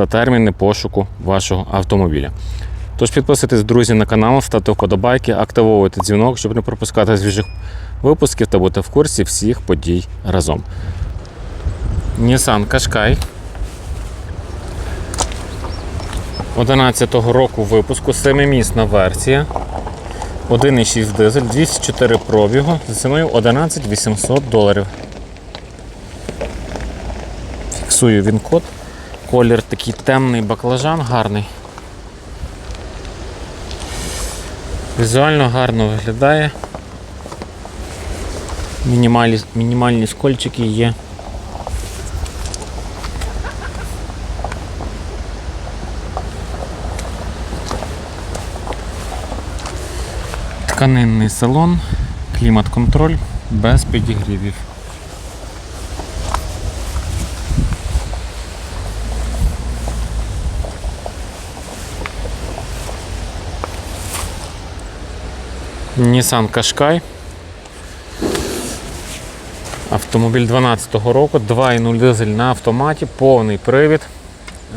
та терміни пошуку вашого автомобіля. Тож підписуйтесь, друзі, на канал, ставте вподобайки, активовуйте дзвінок, щоб не пропускати свіжих випусків та бути в курсі всіх подій разом. Nissan Qashqai 11-го року випуску, 7-місна версія. 1,6 дизель, 204 пробігу за ціною 11 800 доларів. Фіксую він код. Колір такий темний баклажан, гарний. Візуально гарно виглядає. Мінімальні, мінімальні скольчики є. Тканинний салон, клімат-контроль без підігрівів. Nissan Qashqai. Автомобіль 12-го року, 2,0 дизель на автоматі, повний привід,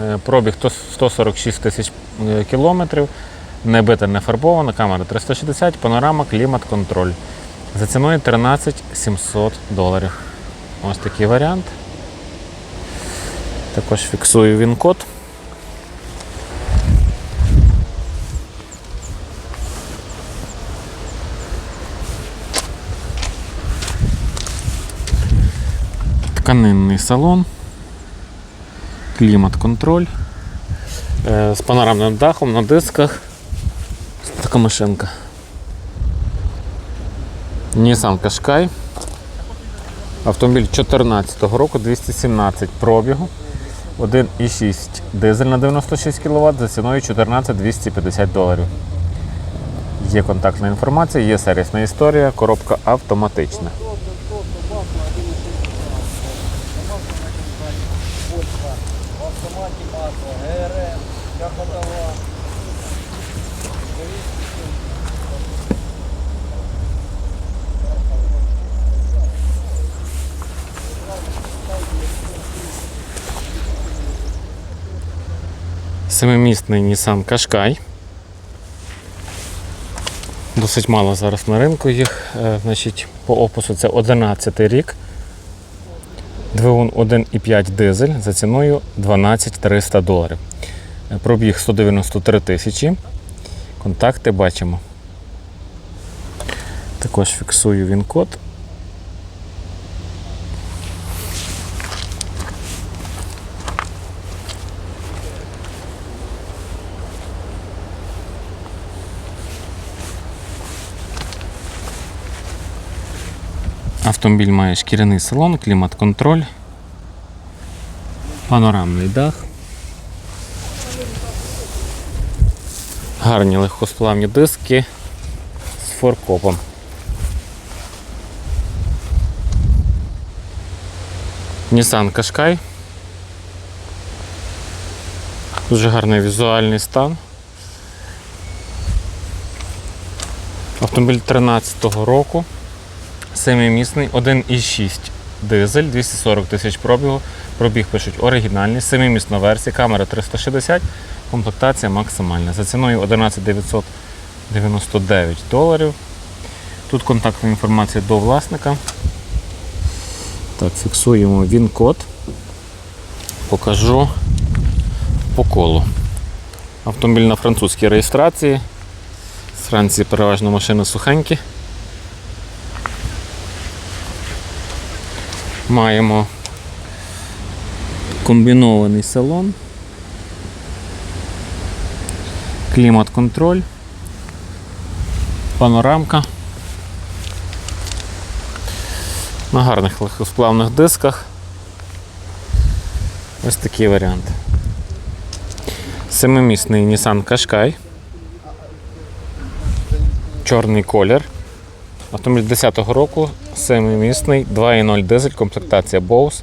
Е, пробіг 146 тисяч е, кілометрів, не бита, не фарбована, камера 360, панорама, клімат-контроль. За ціною 13 700 доларів. Ось такий варіант. Також фіксую він Тканинний салон, клімат-контроль е, з панорамним дахом на дисках. Така машинка. Nissan Qashqai. Автомобіль 2014 року, 217 пробігу. 1,6 дизель на 96 кВт за ціною 14 250 доларів. Є контактна інформація, є сервісна історія, коробка автоматична. Семимісний Nissan Qashqai. Досить мало зараз на ринку їх. Е, Значить, по опису це 11 рік. Двигун 1,5 дизель за ціною 12 300 доларів. Е, Пробіг 193 тисячі. Контакти бачимо. Також фіксую він код. Автомобіль має шкіряний салон, клімат-контроль, панорамний дах. Гарні легкосплавні диски з форкопом. Nissan Qashqai. Дуже гарний візуальний стан. Автомобіль 13-го року. Семимісний, 1,6 дизель, 240 тисяч пробігу. Пробіг пишуть оригінальний, семимісна версія, камера 360, комплектація максимальна. За ціною 11 999 доларів. Тут контактна інформація до власника. Так, фіксуємо він-код. Покажу по колу. Автомобіль на французькій реєстрації. З Франції переважно машини сухенькі. Маємо комбінований салон, клімат-контроль, панорамка. На гарних легкосплавних дисках. Ось такий варіант. Семимісний Nissan Qashqai. Чорний колір. Автомобіль 10-го року, семимісний, 2.0 дизель, комплектація Bose.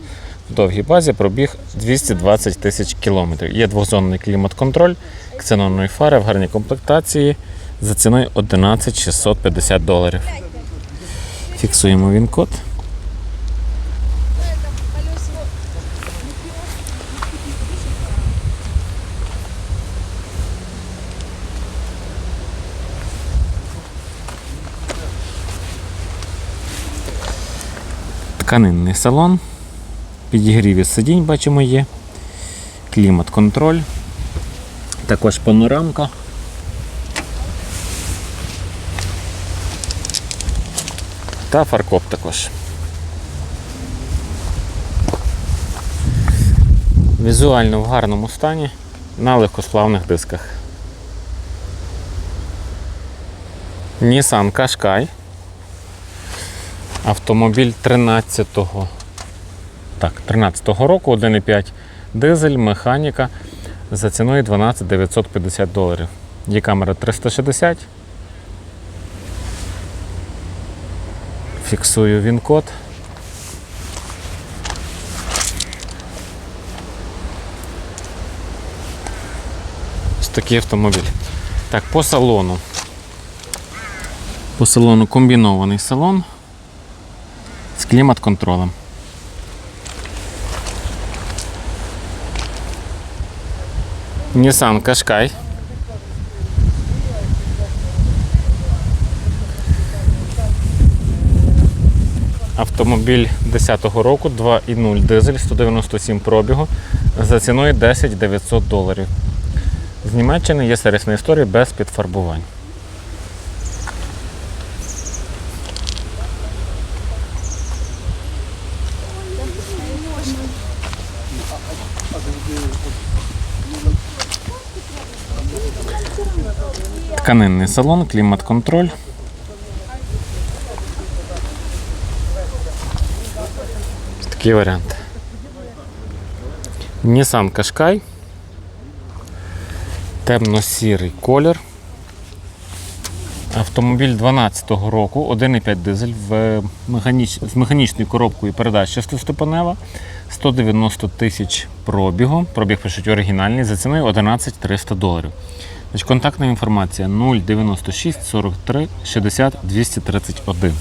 В довгій базі пробіг 220 тисяч кілометрів. Є двозонний клімат-контроль, ксенонної фари в гарній комплектації за ціною 11 650 доларів. Фіксуємо він код. Тканинний салон. Підігріві сидінь бачимо є. Клімат-контроль. Також панорамка. Та фаркоп також. Візуально в гарному стані на легкосплавних дисках. Nissan Qashqai. Автомобіль 13-го так, 13-го року, 1,5 дизель, механіка за ціною 12 950 доларів. Є камера 360. Фіксую він код. Ось такий автомобіль. Так, по салону. По салону комбінований салон з клімат-контролем. Nissan Qashqai. Автомобіль 10-го року, 2.0 дизель, 197 пробігу за ціною 10 900 доларів. З Німеччини є сервісна історія без підфарбувань. Тканинний салон, клімат-контроль. Такий варіант. Nissan Qashqai. Темно-сірий колір. Автомобіль 12-го року, 1,5 дизель в механіч... з механічною коробкою передач шестиступенева, 190 тисяч пробігу. Пробіг пишуть оригінальний за ціною 11 300 доларів. Значить, контактна інформація 096 43 60 231.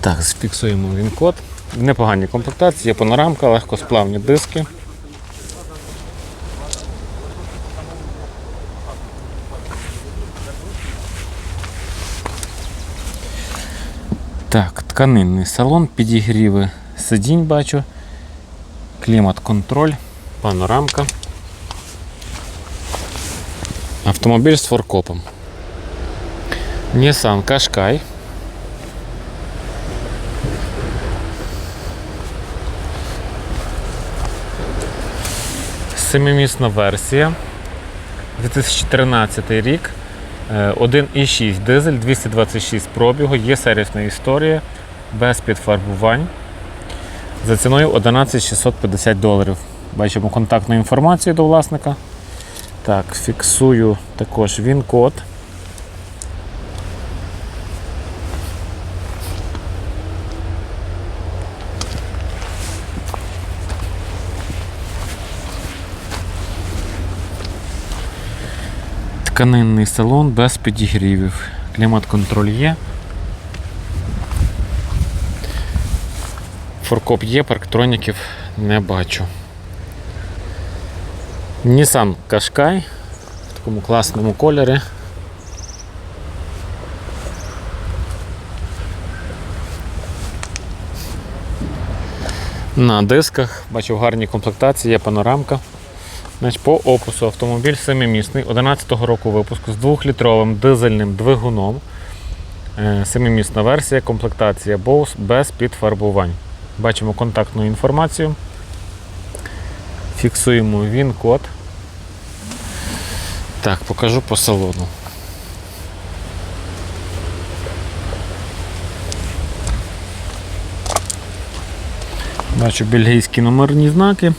Так, зафіксуємо він код. В непоганій комплектації, є панорамка, легкосплавні диски. Так, тканинний салон, підігріви сидінь бачу, клімат-контроль, панорамка. Автомобіль з форкопом. Nissan Qashqai. Семимісна версія. 2013 рік. Е, 1,6 дизель, 226 пробігу, є сервісна історія без підфарбувань. За ціною 11 650 доларів. Бачимо контактну інформацію до власника. Так, фіксую також він код. Тканинний салон без підігрівів. Клімат-контроль є. Форкоп є, парктроніків не бачу. Nissan Qashqai в такому класному кольорі. На дисках, бачу в гарній комплектації, є панорамка. Значить, по опису автомобіль семимісний 11-го року випуску з 2-літровим дизельним двигуном. Е, Семимісна версія, комплектація Bose без підфарбувань. Бачимо контактну інформацію. Фіксуємо він-код. Так, покажу по салону. Бачу бельгійські номерні знаки.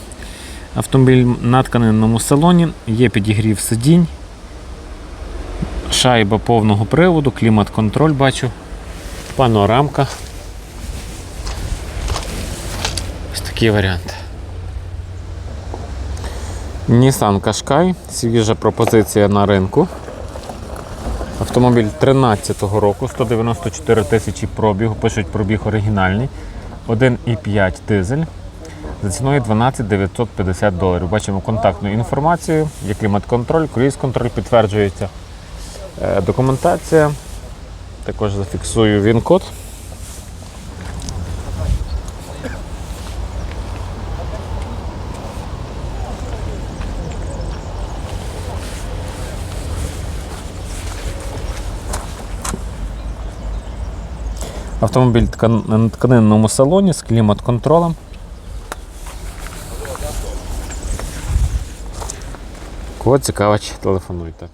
Автомобіль на тканинному салоні, є підігрів сидінь, шайба повного приводу, клімат-контроль бачу, панорамка. Ось такий варіант. Nissan Qashqai, свіжа пропозиція на ринку. Автомобіль 13-го року, 194 тисячі пробігу, пишуть пробіг оригінальний. 1,5 дизель за ціною 12 950 доларів. Бачимо контактну інформацію, є клімат-контроль, круїз-контроль підтверджується е, документація. Також зафіксую він-код. Автомобіль на тканинному салоні з клімат-контролем. Кого цікавить, телефонуйте.